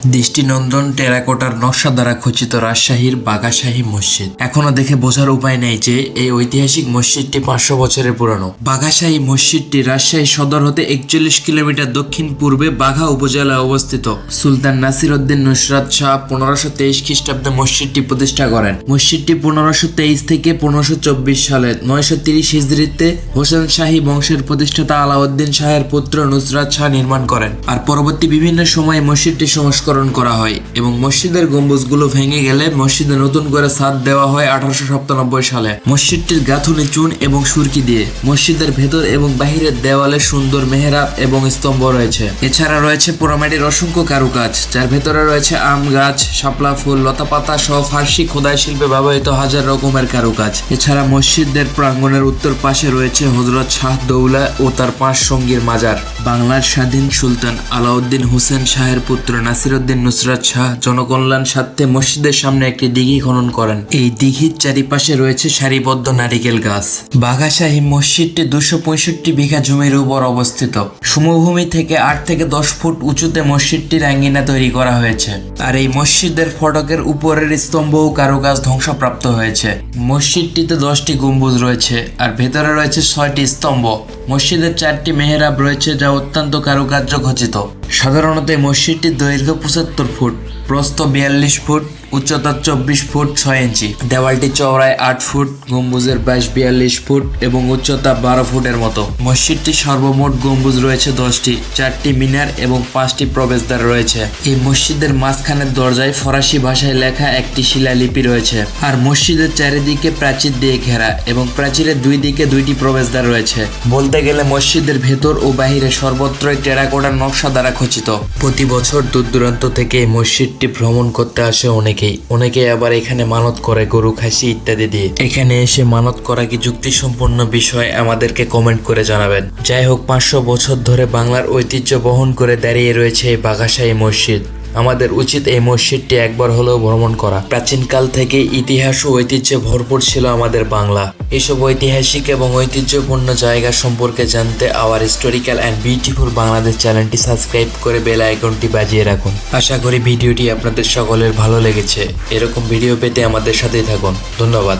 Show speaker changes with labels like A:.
A: দৃষ্টিনন্দন টেরাকোটার নকশা দ্বারা খচিত রাজশাহীর বাগাশাহী মসজিদ। এখনও দেখে বোঝার উপায় নেই যে এই ঐতিহাসিক মসজিদটি পাঁচশো বছরের পুরানো। বাঘাশাহী মসজিদটি রাজশাহী সদর হতে একচল্লিশ কিলোমিটার দক্ষিণ পূর্বে বাঘা উপজেলায় অবস্থিত। সুলতান নাসির উদ্দিন নুসরাত শাহ পনেরোশো তেইশ খ্রিস্টাব্দে মসজিদটি প্রতিষ্ঠা করেন। মসজিদটি পনেরোশো তেইশ থেকে পনেরোশো চব্বিশ সালে নয়শো তিরিশ হিজড়িতে হোসেন শাহী বংশের প্রতিষ্ঠাতা আলাউদ্দিন শাহের পুত্র নুসরাত শাহ নির্মাণ করেন। আর পরবর্তী বিভিন্ন সময়ে মসজিদটি সংস্করণ করা হয় এবং মসজিদের গম্বুজগুলো ভেঙে গেলে মসজিদে নতুন করে ছাদ দেওয়া হয় আঠারোশো সাতানব্বই সালে। মসজিদটির গাঁথুনি চুন এবং সুরকি দিয়ে। মসজিদের ভেতর এবং বাহিরের দেওয়ালে সুন্দর মেহরাব এবং স্তম্ভ রয়েছে। এছাড়া রয়েছে পোড়ামাটির অসংখ্য কারুকাজ, যার ভেতরে রয়েছে আম গাছ, শাপলা ফুল, লতাপাতা সহ ফার্সি খোদাই শিল্পে ব্যবহৃত হাজার রকমের কারুকাজ। এছাড়া মসজিদের প্রাঙ্গণের উত্তর পাশে রয়েছে হজরত শাহ দৌলা ও তার পাঁচ সঙ্গীর মাজার। বাংলার স্বাধীন সুলতান আলাউদ্দিন হোসেন শাহের পুত্র নাসিরউদ্দিন নুসরাত শাহ জনকল্যাণ স্বার্থে মসজিদের সামনে একটি দিঘি খনন করেন। এই দিঘির চারিপাশে রয়েছে সারিবদ্ধ নারিকেল গাছ। বাঘাশাহী মসজিদটি দুশো পঁয়ষট্টি বিঘা জমির উপর অবস্থিত। সমভূমি থেকে আট থেকে দশ ফুট উঁচুতে মসজিদটির আঙ্গিনা তৈরি করা হয়েছে। আর এই মসজিদের ফটকের উপরের স্তম্ভ ও কারুকাজ ধ্বংসপ্রাপ্ত হয়েছে। মসজিদটিতে দশটি গম্বুজ রয়েছে আর ভেতরে রয়েছে ছয়টি স্তম্ভ। মসজিদের চারটি মেহরাব রয়েছে যা অত্যন্ত কারুকার্য খচিত সাধারণত এই মসজিদটির দৈর্ঘ্য পঁচাত্তর ফুট। প্রস্থ বিয়াল্লিশ ফুট, উচ্চতা চব্বিশ ফুট ছয় ইঞ্চি। দেওয়ালটি চওড়ায় আট ফুট, গম্বুজের ব্যাস বিয়াল্লিশ ফুট এবং উচ্চতা বারো ফুটের মতো। মসজিদটি সর্বমোট গম্বুজ রয়েছে দশটি, চারটি মিনার এবং পাঁচটি প্রবেশদ্বার রয়েছে। এই মসজিদের মাঝখানের দরজায় ফরাসি ভাষায় লেখা একটি শিলালিপি রয়েছে। আর মসজিদের চারিদিকে প্রাচীর দিয়ে ঘেরা এবং প্রাচীরের দুই দিকে দুইটি প্রবেশদ্বার রয়েছে। বলতে গেলে মসজিদের ভেতর ও বাহিরে সর্বত্রই টেরাকোটার নকশা দ্বারা খচিত। প্রতি বছর দূর দূরান্ত থেকে এই মসজিদটি ভ্রমণ করতে আসে অনেকেই। অনেকেই আবার এখানে মানত করে, গরু খাসি ইত্যাদি দিয়ে। এখানে এসে মানত করা কি যুক্তিসম্পন্ন বিষয় আমাদেরকে কমেন্ট করে জানাবেন। যাই হোক, পাঁচশো বছর ধরে বাংলার ঐতিহ্য বহন করে দাঁড়িয়ে রয়েছে এই বাঘাশাহী মসজিদ। আমাদের উচিত এই মসজিদটি একবার হলেও ভ্রমণ করা। প্রাচীনকাল থেকে ইতিহাস ও ঐতিহ্যে ভরপুর ছিল আমাদের বাংলা। এসব ঐতিহাসিক এবং ঐতিহ্যপূর্ণ জায়গা সম্পর্কে জানতে our historical and beautiful Bangladesh চ্যানেলটি সাবস্ক্রাইব করে বেল আইকনটি বাজিয়ে রাখুন। আশা করি ভিডিওটি আপনাদের সকলের ভালো লেগেছে। এরকম ভিডিও পেতে আমাদের সাথেই থাকুন। ধন্যবাদ।